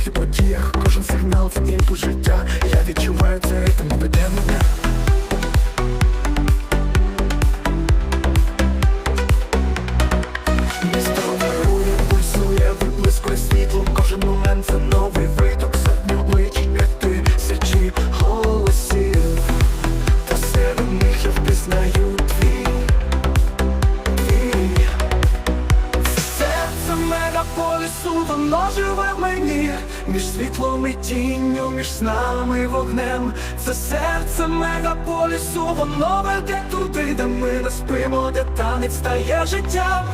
рухах і подіях Кожен сигнал це по життя. Я відчуваю це ритм веде мене. Місто вирує, виблискує світло. Кожен момент це новий виток. Сотні облич, як ти, сячі голосів. Та серед них я впізнаю мегаполісу, воно живе в мені, між світлом і тінню, між снами і вогнем. Це серце мегаполісу, воно веде туди, де ми не спимо, де танець стає життям.